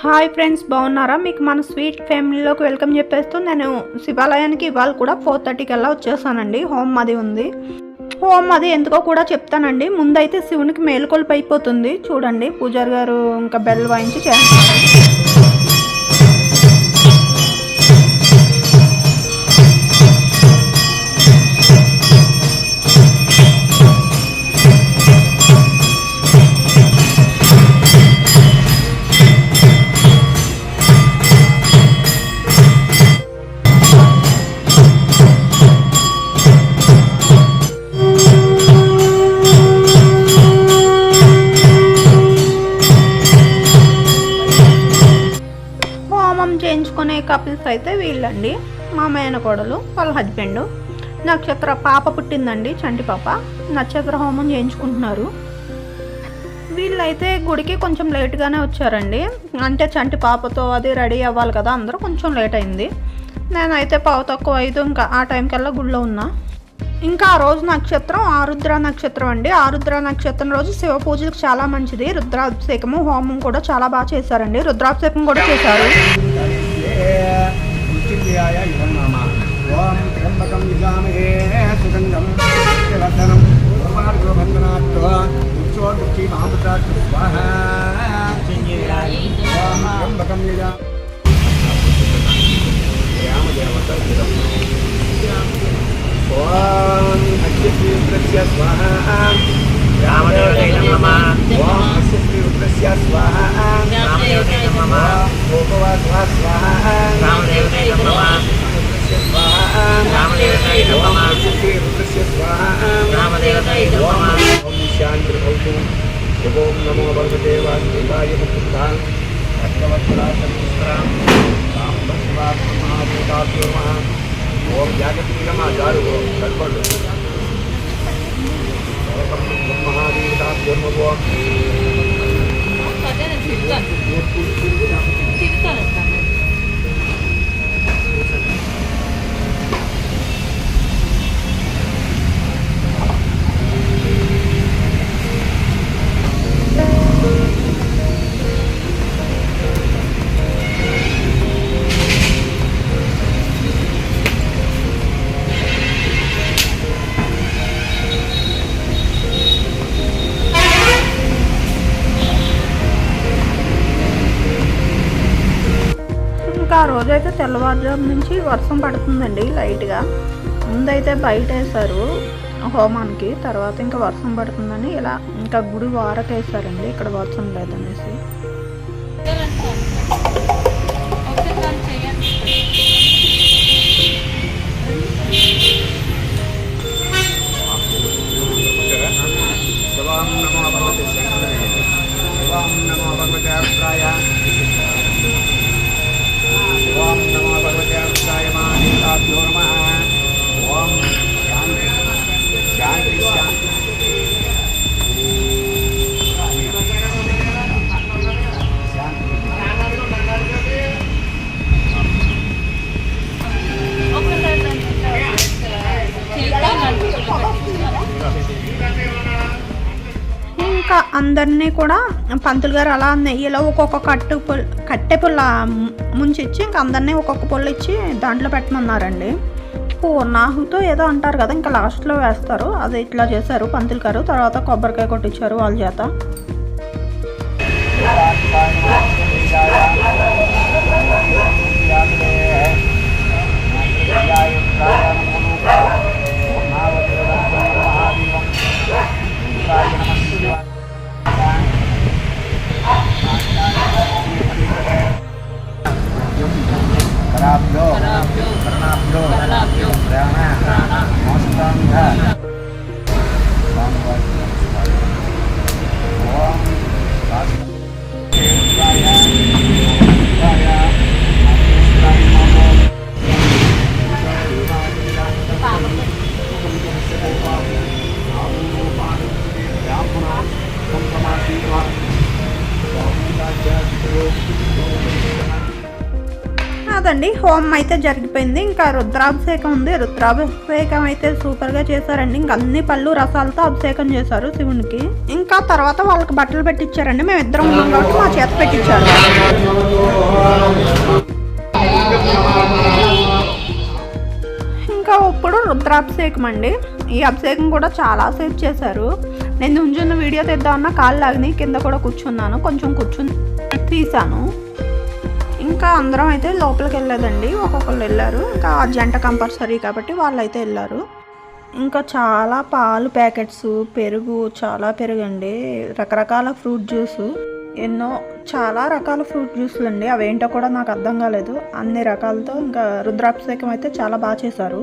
Hi friends బాగున్నారా? మీకు మన స్వీట్ ఫ్యామిలీలోకి వెల్కమ్ చెప్పేస్తూ నేను శివాలయానికి ఇవాళ కూడా ఫోర్ థర్టీకి వెళ్ళా వచ్చేసానండి. హోమ్ అది ఉంది. హోమ్ అది ఎందుకో కూడా చెప్తానండి. ముందైతే శివునికి మేలుకొలుపు అయిపోతుంది చూడండి పూజారి గారు ఇంకా బెల్ వాయించి చేస్తారు. కపిల్స్ అయితే వీళ్ళండి. మా మేనకోడలు వాళ్ళ హస్బెండ్. నక్షత్ర పాప పుట్టిందండి చంటి పాప. నక్షత్ర హోమం చేయించుకుంటున్నారు. వీళ్ళైతే గుడికి కొంచెం లేట్గానే వచ్చారండి. అంటే చంటి పాపతో అది రెడీ అవ్వాలి కదా అందరూ కొంచెం లేట్ అయింది. నేనైతే పావు తక్కువ ఐదు ఇంకా ఆ టైంకల్లా గుడిలో ఉన్నా. ఇంకా ఆ రోజు నక్షత్రం ఆరుద్ర నక్షత్రం అండి. ఆరుద్ర నక్షత్రం రోజు శివ పూజలకు చాలా మంచిది. రుద్రాభిషేకము హోమం కూడా చాలా బాగా చేశారండి. రుద్రాభిషేకం కూడా చేశారు. ఉచిత్యాయ ఇదం నామ ఓం త్ర్యంబకం యుజామహే సుగంధం వర్ధనం పూర్వార్గో బంధనాత్తో ఉచ్చోర్ముఖి మామృతాత్ స్వాహ ఓం త్ర్యంబకం యుజా ఓం అగ్నిశ్రీ స్వాహ రామదేవతై నమః. ఓం రుద్రస్య స్వాహ రామదేవతై నమః. గోపవాస్వా స్వాహ రామదేవతై నమః. రామదేవతై నమః. రామదేవతై నమః. ఓం నమో భగవతే వాసుదేవాయ ముకుందాన్ భక్తవత్సలాసంస్త్రాం సాంబశివాత్మహాభూతాభ్యో నమః ఓం జాగతికమా జారు కల్పడు మహాదేవతాభ్యో నమో తెల్లవారుజాము నుంచి వర్షం పడుతుందండి లైట్గా. ముందైతే బయట వేశారు హోమానికి తర్వాత ఇంకా వర్షం పడుతుందని ఇలా ఇంకా గుడి వారకేసారండి ఇక్కడ వర్షం లేదనేసి. అందరినీ కూడా పంతులు గారు అలా నెయ్యిలో ఒక్కొక్క కట్టు పుల్ కట్టె పుల్ల ముంచిచ్చి ఇంకా అందరినీ ఒక్కొక్క పుల్ల ఇచ్చి దాంట్లో పెట్టమన్నారండి. పూర్ణాహుతో ఏదో అంటారు కదా ఇంకా లాస్ట్లో వేస్తారు. అది ఇట్లా చేశారు పంతులు గారు. తర్వాత కొబ్బరికాయ కొట్టించారు వాళ్ళ చేత. కరాభ్యో Prarabdho Prarabdho Prarabdho Prarabdho Prarabdho Prarabdho అయితే జరిగిపోయింది. ఇంకా రుద్రాభిషేకం ఉంది. రుద్రాభిషేకం అయితే సూపర్గా చేశారండి. ఇంకా అన్ని పళ్ళు రసాలతో అభిషేకం చేశారు శివునికి. ఇంకా తర్వాత వాళ్ళకి బట్టలు పెట్టించారండి మేము ఇద్దరం ఉన్నాం కాబట్టి మా చేత పెట్టించారు ఇంకా ఇప్పుడు రుద్రాభిషేకం అండి. ఈ అభిషేకం కూడా చాలా సేఫ్ చేశారు. నేను ఉంచున్న వీడియో తెద్దామన్నా కాళ్ళు లాగినాయి. కింద కూడా కూర్చున్నాను. కొంచెం కూర్చుని తీసాను ఇంకా అందరం అయితే లోపలికి వెళ్ళలేదండి ఒక్కొక్కరు వెళ్ళారు. ఇంకా ఆ జంట కంపల్సరీ కాబట్టి వాళ్ళు అయితే వెళ్ళారు. ఇంకా చాలా పాలు ప్యాకెట్స్ పెరుగు చాలా పెరుగండి. రకరకాల ఫ్రూట్ జ్యూస్. ఎన్నో చాలా రకాల ఫ్రూట్ జ్యూస్లు అండి. అవేంటో కూడా నాకు అర్థం కాలేదు. అన్ని రకాలతో ఇంకా రుద్రాభిషేకం అయితే చాలా బాగా చేశారు.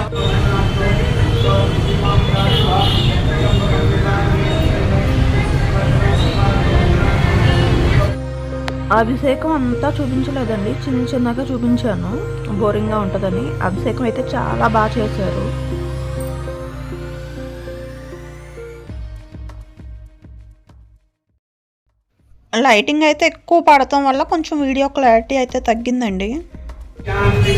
అభిషేకం అంతా చూపించలేదండి. చిన్న చిన్నగా చూపించాను. బోరింగ్గా ఉంటుందని. అభిషేకం అయితే చాలా బాగా చేశారు. లైటింగ్ అయితే ఎక్కువ పడటం వల్ల కొంచెం వీడియో క్లారిటీ అయితే తగ్గిందండి. శాంతి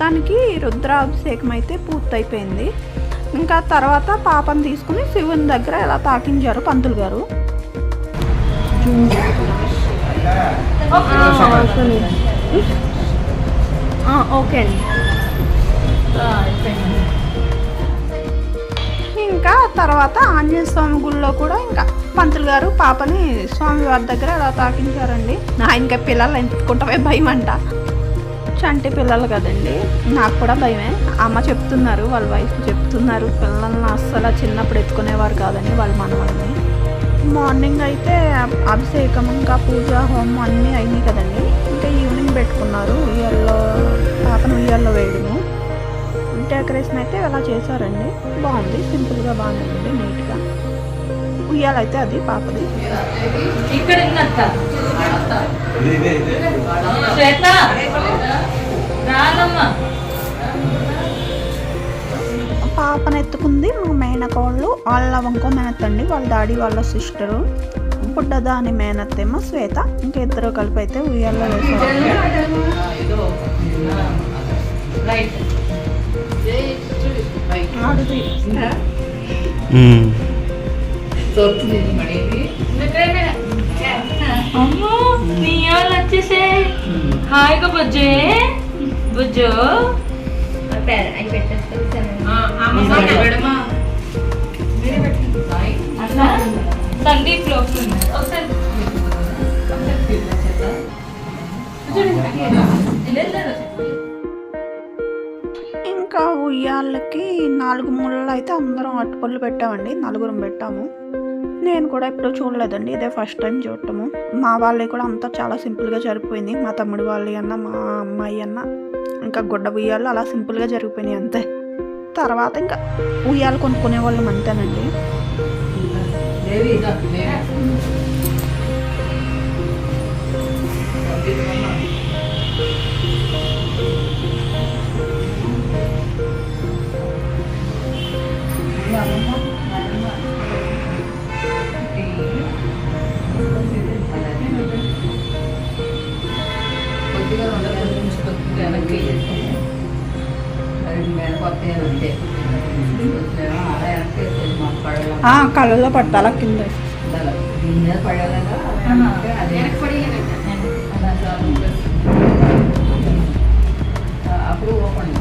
మొత్తానికి రుద్రాభిషేకం అయితే పూర్తయిపోయింది. ఇంకా తర్వాత పాపను తీసుకుని శివుని దగ్గర ఎలా తాకించారు పంతులు గారు? ఓకే అండి. ఇంకా తర్వాత ఆంజనేయ స్వామి గుళ్ళో కూడా ఇంకా పంతులు గారు పాపని స్వామి వారి దగ్గర ఎలా తాకించారండి? ఆయనకి పిల్లలు ఎంచుకుంటామే భయం అంట చంటి పిల్లలు కదండి. నాకు కూడా భయమే. అమ్మ చెప్తున్నారు వాళ్ళ వైఫ్ చెప్తున్నారు పిల్లల్ని అస్సలు చిన్నప్పుడు ఎత్తుకునేవారు కాదని వాళ్ళ మనవాళ్ళని. మార్నింగ్ అయితే అభిషేకం ఇంకా పూజ హోమం అన్నీ అయినాయి కదండి. ఇంకా ఈవినింగ్ పెట్టుకున్నారు ఉయ్యాల్లో పాపను ఉయ్యాల్లో వేయడము. డెకరేషన్ అయితే అలా చేశారండి? బాగుంది సింపుల్గా బాగానే ఉంది నీట్గా ఉయ్యాలైతే అది పాపది. ఇక్కడ పాపను ఎత్తుకుంది మా మేనకోళ్ళు. వాళ్ళ వంకో మేనత్ అండి వాళ్ళ డాడీ వాళ్ళ సిస్టరు. బుడ్డదాని మేనత్ ఏమో శ్వేత ఇంకా ఇద్దరు కలిపి అయితే ఉయ్యాల్లో వచ్చేసే. హాయిగా బుజ్జే. బుజ్జు. అట్లా? సందీప్లో ఒకసారి. ఇంకా ఉయ్యాలకి నాలుగు మూలలు అయితే అందరం అట్టుపళ్ళు పెట్టామండి. నలుగురం పెట్టాము. నేను కూడా ఎప్పుడూ చూడలేదండి. ఇదే ఫస్ట్ టైం చూడటము. మా వాళ్ళవి కూడా అంతా చాలా సింపుల్గా జరిగిపోయింది మా తమ్ముడు వాళ్ళవి అన్న మా అమ్మాయి అన్న. ఇంకా గుడ్డ ఉయ్యాలు అలా సింపుల్గా జరిగిపోయినాయి అంతే. తర్వాత ఇంకా ఉయ్యాలు కొనుక్కునే వాళ్ళం అంతేనండి. Yeah, వెనక్కి మా పడవ ఆ, కళ్ళలో పట్టాల కింద. పడేలాగా అప్పుడు ఓపెన్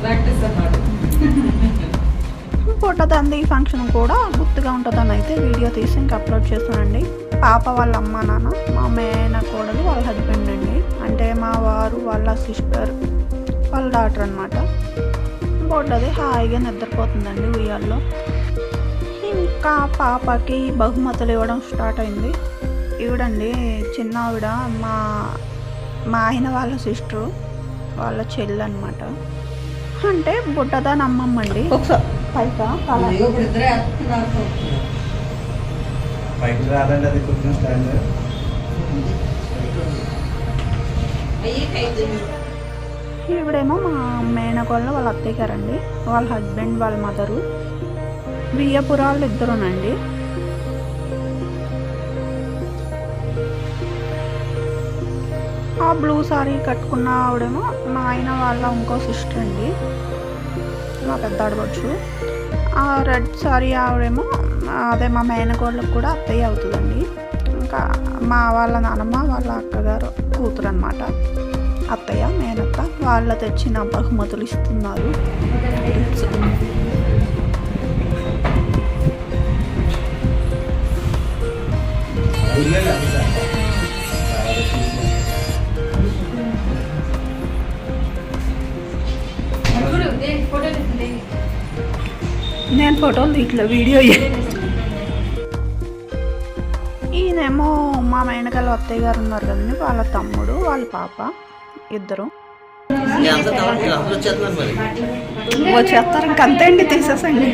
ప్రాక్టీస్ అన్నమాట. పుట్టదంది ఫంక్షన్ కూడా. గుర్తుగా ఉంటుందని అయితే వీడియో తీసి ఇంకా అప్లోడ్ చేశానండి పాప వాళ్ళ అమ్మ నాన్న మా మేన కోడలు వాళ్ళ హస్బెండ్ అండి. అంటే మా వారు వాళ్ళ సిస్టర్ వాళ్ళ డాటర్ అనమాట బొడ్డది హాయిగా నిద్రపోతుందండి ఉయ్యాల్లో. ఇంకా పాపకి బహుమతులు ఇవ్వడం స్టార్ట్ అయింది. ఈవిడండి చిన్న ఆవిడ మా మా ఆయన వాళ్ళ సిస్టరు వాళ్ళ చెల్లి అనమాట అంటే బుట్టదాని అమ్మమ్మ అండి ఒకసారి పైకా? పైకి రాదండి అది కొంచెం స్టాండ్ ఈవిడేమో మా మేనకోళ్ళ వాళ్ళ అత్తయ్య గారండి వాళ్ళ హస్బెండ్ వాళ్ళ మదరు బియ్యపురాళ్ళు ఇద్దరునండి. ఆ బ్లూ సారీ కట్టుకున్న ఆవిడేమో మా ఆయన వాళ్ళ ఇంకో సిస్టర్ అండి. మా పెద్ద ఆడవచ్చు. ఆ రెడ్ సారీ ఆవిడేమో అదే మా మేనకోళ్ళకు కూడా అత్తయ్య అవుతుందండి. ఇంకా మా వాళ్ళ నాన్నమ్మ వాళ్ళ అక్కగారు కూతురు అనమాట అత్తయ్య మేనత్త వాళ్ళ తెచ్చిన బహుమతులు ఇస్తున్నారు. Gifts Yeah. ఫోటోలు ఇట్లా వీడియో ఈయనేమో మా మేనకాల అత్తయ్య గారు ఉన్నారు కదండి వాళ్ళ తమ్ముడు వాళ్ళ పాప ఇద్దరు. వచ్చేస్తారు ఇంకంతే అండి తీసేసండి.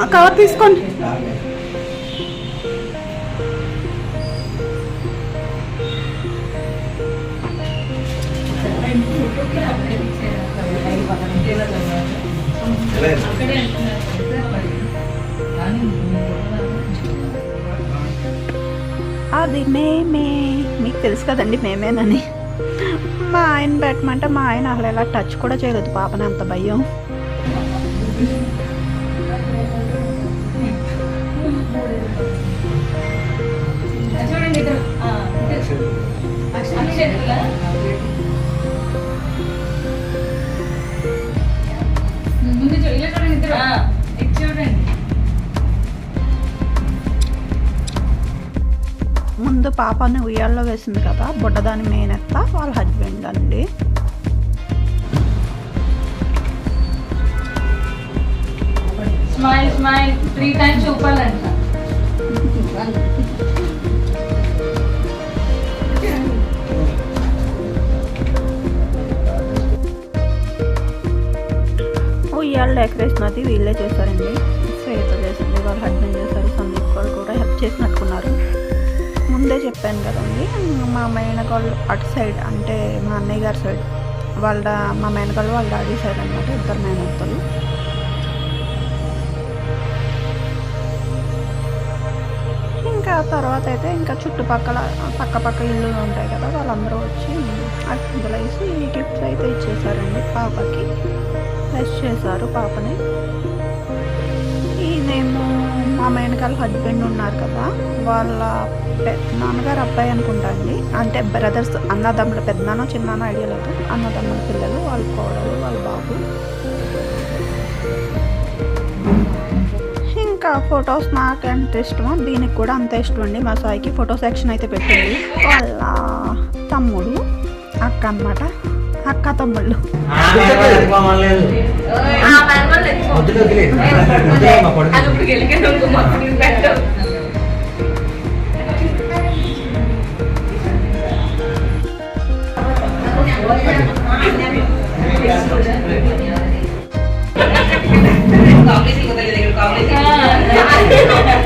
ఆ కవర్ తీసుకోండి. అది మేమే. మీకు తెలుసు కదండి మేమేనని. మా ఆయన పెట్టమంటే మా ఆయన అసలు ఎలా టచ్ కూడా చేయలేదు పాపని అంత భయం. చూడండి పాపని ఉయ్యాల్లో వేసింది కదా బుడ్డదాని మేనత్త వాళ్ళ హస్బెండ్ అండి. స్మైల్ స్మైల్ త్రీ టైమ్స్ చూపాలంట. ఉయ్యాల డెకరేషన్ అది వీళ్ళే చేశారండి. శ్వేత చేసింది వాళ్ళ హస్బెండ్ చేశారు సందీప్ చెప్పాను కదండి. మా మేనగాళ్ళు అటు సైడ్ అంటే మా అన్నయ్య గారి సైడ్ వాళ్ళ మా మేనగాళ్ళు వాళ్ళ డాడీ సైడ్ అనమాట ఇద్దరు మేనత్తలు. ఇంకా తర్వాత అయితే ఇంకా చుట్టుపక్కల పక్క పక్క ఇల్లు ఉంటాయి కదా వాళ్ళందరూ వచ్చి అట్లా వేసి గిఫ్ట్స్ అయితే ఇచ్చేసారండి పాపకి. బ్లెస్ చేశారు పాపని. ఈయనేమో మా మేనకాల హస్బెండ్ ఉన్నారు కదా వాళ్ళ నాన్నగారు అబ్బాయి అనుకుంటా అండి. అంటే బ్రదర్స్ అన్నదమ్ముడు పెద్దనాన్న చిన్నానో ఐడియా లేదు. అన్నదమ్ముల పిల్లలు వాళ్ళ కోడలు వాళ్ళ బాబు. ఇంకా ఫొటోస్ నాకు ఎంత ఇష్టమో? దీనికి కూడా అంత ఇష్టం అండి. మా సాయికి ఫోటో సెక్షన్ అయితే పెట్టింది. వాళ్ళ తమ్ముడు అక్క అన్నమాట. అక్క తమ్ముళ్ళు అది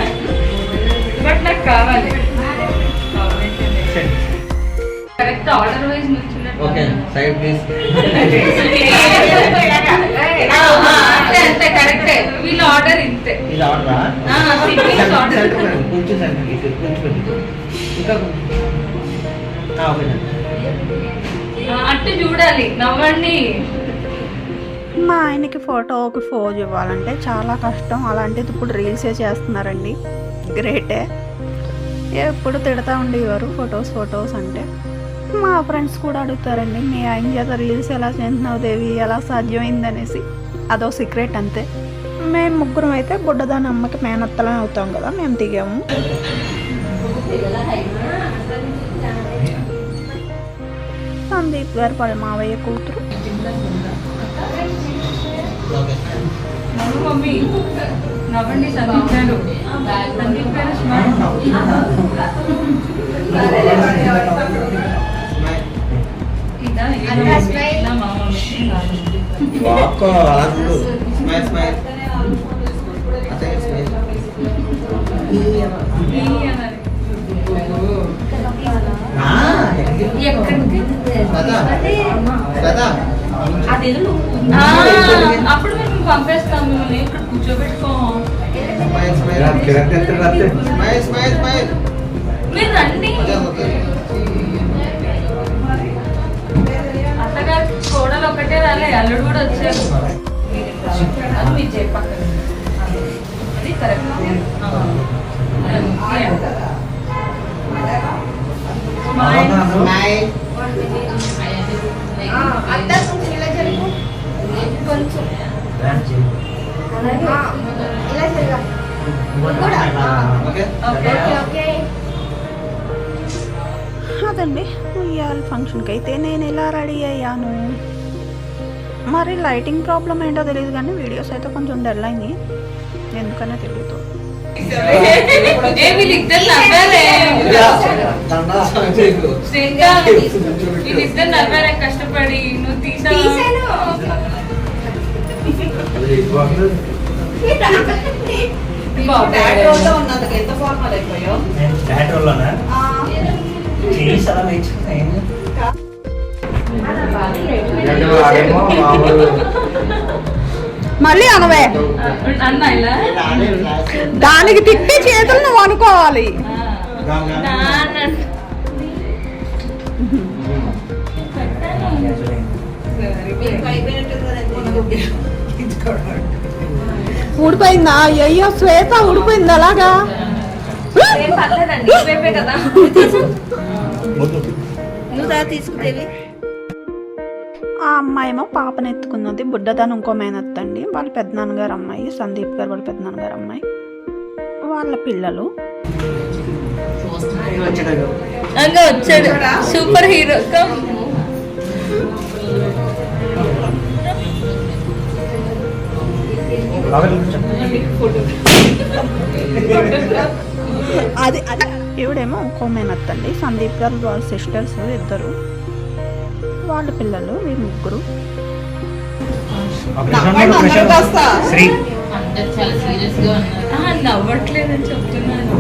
ఇప్పుడు సైడ్ ప్లీజ్ ఆ, ఆ, అంతే అంతే కరెక్టే వీళ్ళ ఆర్డర్ ఇంతే ఇది ఆర్డరా ఆ, సిట్టింగ్స్ ఆర్డర్ కొంచెం సార్ కొంచెం పెట్టు. ఇంకా కొంచెం. ఆ, ఓకే సార్ ఆ, అట్టు చూడాలి నవ్వండి. మా ఆయనకి ఫోటోకి ఫోజ్ ఇవ్వాలంటే చాలా కష్టం. అలాంటిది ఇప్పుడు రీల్సే చేస్తున్నారండి. గ్రేటే ఎప్పుడు తిడతా ఉండేవారు ఫొటోస్ ఫొటోస్ అంటే. మా ఫ్రెండ్స్ కూడా అడుగుతారండి మీ ఆయన చేత రీల్స్ ఎలా చేస్తున్నావు దేవి ఎలా సాధ్యమైందనేసి. అదో సీక్రెట్ అంతే. మేము ముగ్గురం అయితే బుడ్డదాని అమ్మకి మేనత్తలే అవుతాం కదా మేము దిగాము. సందీప్ గారు వాళ్ళ మావయ్య కూతురు. నవ్వండి సందీప్ గారు. సందీప్ గారు అదే స్మైల్ ఎక్కడికి కదా కదా ఆ, అప్పుడు మేము పంపేస్తాం మిమ్మల్ని ఇక్కడ కూర్చోబెట్టుకోం smile smile smile smile smile మీరు రండి కోడలు ఒకటే రాలే అల్లుడు కూడా వచ్చారు అది మీరు కరెక్ట్ అదండి ఉయ్యాల ఫంక్షన్కి అయితే నేను ఇలా రెడీ అయ్యాను? మరి లైటింగ్ ప్రాబ్లం ఏంటో తెలియదు కానీ వీడియోస్ అయితే కొంచెం డల్ అయినాయి ఎందుకనే తెలియదు ఏ వీళ్ళిద్దరు నవ్వారే. ఇంకా మళ్ళీ అనవే. దానికి తిప్పి చేతులు నువ్వు అనుకోవాలి. నాన్న ఊడిపోయిందా? అయ్యో శ్వేత ఊడిపోయింది అలాగా? పర్లేదండి రేపే కదా ఆ అమ్మాయి ఏమో పాపను ఎత్తుకున్నది బుడ్డదాని ఇంకో మేనత్తండి వాళ్ళ పెద్దనాన్నగారు అమ్మాయి సందీప్ గారు వాళ్ళ పెద్దనాన్నగారు అమ్మాయి. వాళ్ళ పిల్లలు. వచ్చాడు. Super hero. అది అది. ఈవిడేమో ఇంకో మేనత్తండి సందీప్ గారు వాళ్ళ సిస్టర్స్ ఇద్దరు. వాళ్ళ పిల్లలు ఈ ముగ్గురు. శ్రీ. అందరు చాలా సీరియస్గా ఉన్నారు. నవ్వట్లేదని చెప్తున్నాను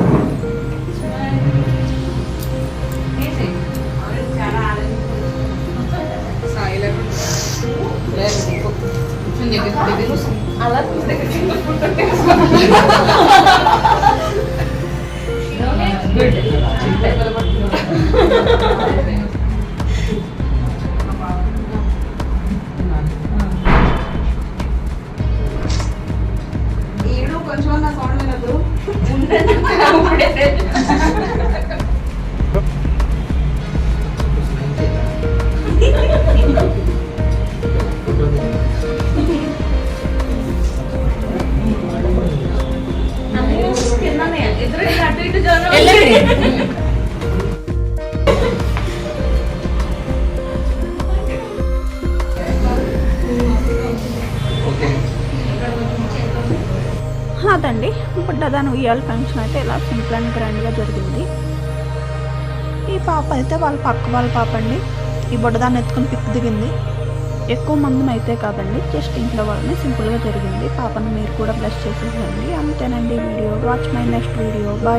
బుడ్డదాని ఫంక్షన్ అయితే ఇలా సింపుల్ అండ్ గ్రాండ్గా జరిగింది. ఈ పాప అయితే వాళ్ళ పక్క వాళ్ళ పాప అండి. ఈ బుడ్డదాన్ని ఎత్తుకుని పిక్ దిగింది. ఎక్కువ మందిని అయితే కాదండి. జస్ట్ ఇంట్లో వాళ్ళని సింపుల్గా జరిగింది. పాపను మీరు కూడా బ్లెస్ చేసేసండి అంతేనండి video watch my next video bye